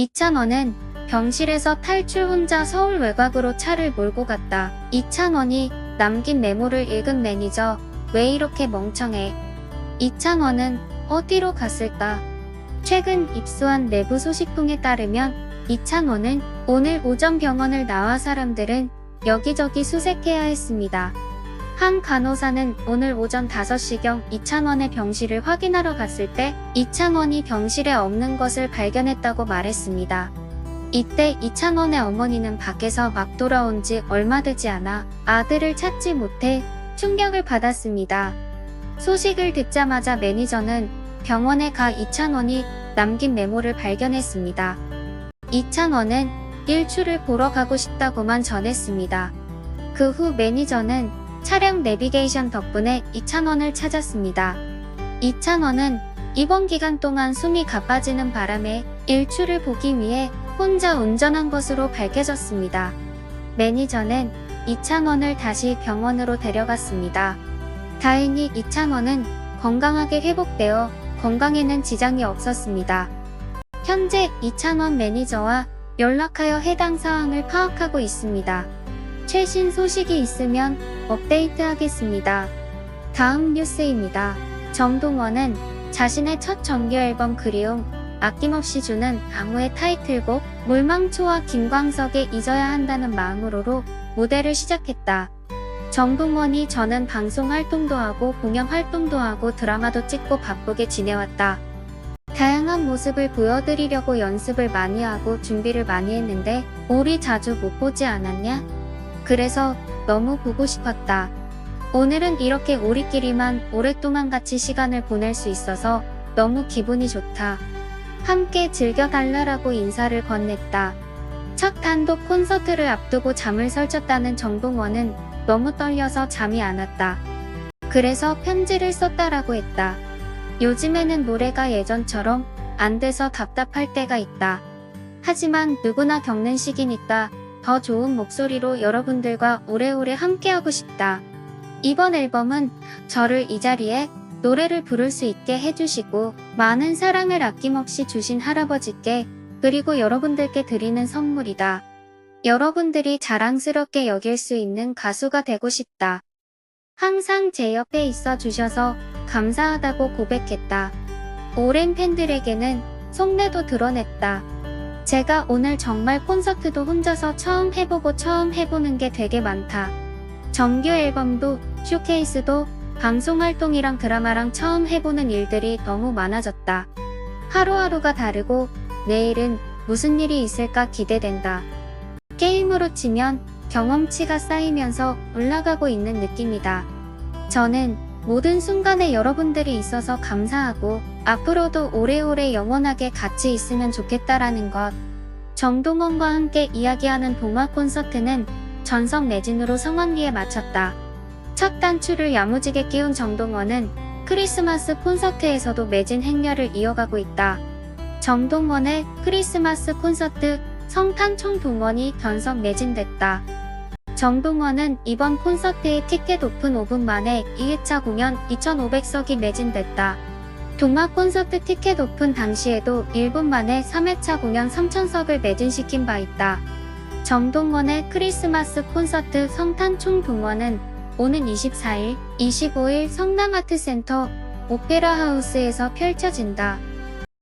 이찬원은 병실에서 탈출 혼자 서울 외곽으로 차를 몰고 갔다. 이찬원이 남긴 메모를 읽은 매니저, 왜 이렇게 멍청해? 이찬원은 어디로 갔을까? 최근 입수한 내부 소식통에 따르면 이찬원은 오늘 오전 병원을 나와 사람들은 여기저기 수색해야 했습니다. 한 간호사는 오늘 오전 5시경 이찬원의 병실을 확인하러 갔을 때 이찬원이 병실에 없는 것을 발견했다고 말했습니다. 이때 이찬원의 어머니는 밖에서 막 돌아온 지 얼마 되지 않아 아들을 찾지 못해 충격을 받았습니다. 소식을 듣자마자 매니저는 병원에 가 이찬원이 남긴 메모를 발견했습니다. 이찬원은 일출을 보러 가고 싶다고만 전했습니다. 그 후 매니저는 차량 내비게이션 덕분에 이찬원을 찾았습니다. 이찬원은 이번 기간 동안 숨이 가빠지는 바람에 일출을 보기 위해 혼자 운전한 것으로 밝혀졌습니다. 매니저는 이찬원을 다시 병원으로 데려갔습니다. 다행히 이찬원은 건강하게 회복되어 건강에는 지장이 없었습니다. 현재 이찬원 매니저와 연락하여 해당 사항을 파악하고 있습니다. 최신 소식이 있으면 업데이트 하겠습니다. 다음 뉴스입니다. 정동원은 자신의 첫 정규 앨범 그리움 아낌없이 주는 강호의 타이틀곡 물망초와 김광석에 잊어야 한다는 마음으로 무대를 시작했다. 정동원이 저는 방송 활동도 하고 공연 활동도 하고 드라마도 찍고 바쁘게 지내왔다. 다양한 모습을 보여드리려고 연습을 많이 하고 준비를 많이 했는데 우리 자주 못 보지 않았냐? 그래서 너무 보고 싶었다. 오늘은 이렇게 우리끼리만 오랫동안 같이 시간을 보낼 수 있어서 너무 기분이 좋다. 함께 즐겨달라라고 인사를 건넸다. 첫 단독 콘서트를 앞두고 잠을 설쳤다는 정동원은 너무 떨려서 잠이 안 왔다. 그래서 편지를 썼다라고 했다. 요즘에는 노래가 예전처럼 안 돼서 답답할 때가 있다. 하지만 누구나 겪는 시기니까 더 좋은 목소리로 여러분들과 오래오래 함께하고 싶다. 이번 앨범은 저를 이 자리에 노래를 부를 수 있게 해주시고 많은 사랑을 아낌없이 주신 할아버지께 그리고 여러분들께 드리는 선물이다. 여러분들이 자랑스럽게 여길 수 있는 가수가 되고 싶다. 항상 제 옆에 있어 주셔서 감사하다고 고백했다. 오랜 팬들에게는 속내도 드러냈다. 제가 오늘 정말 콘서트도 혼자서 처음 해보고 처음 해보는 게 되게 많다. 정규 앨범도 쇼케이스도 방송 활동이랑 드라마랑 처음 해보는 일들이 너무 많아졌다. 하루하루가 다르고 내일은 무슨 일이 있을까 기대된다. 게임으로 치면 경험치가 쌓이면서 올라가고 있는 느낌이다. 저는 모든 순간에 여러분들이 있어서 감사하고 앞으로도 오래오래 영원하게 같이 있으면 좋겠다라는 것. 정동원과 함께 이야기하는 동화 콘서트는 전성 매진으로 성황리에 마쳤다. 첫 단추를 야무지게 끼운 정동원은 크리스마스 콘서트에서도 매진 행렬을 이어가고 있다. 정동원의 크리스마스 콘서트 성탄 총 동원이 전석 매진됐다. 정동원은 이번 콘서트의 티켓 오픈 5분 만에 2회차 공연 2,500석이 매진됐다. 동화 콘서트 티켓 오픈 당시에도 1분 만에 3회차 공연 3,000석을 매진시킨 바 있다. 정동원의 크리스마스 콘서트 성탄 총 동원은 오는 24일, 25일 성남아트센터 오페라 하우스에서 펼쳐진다.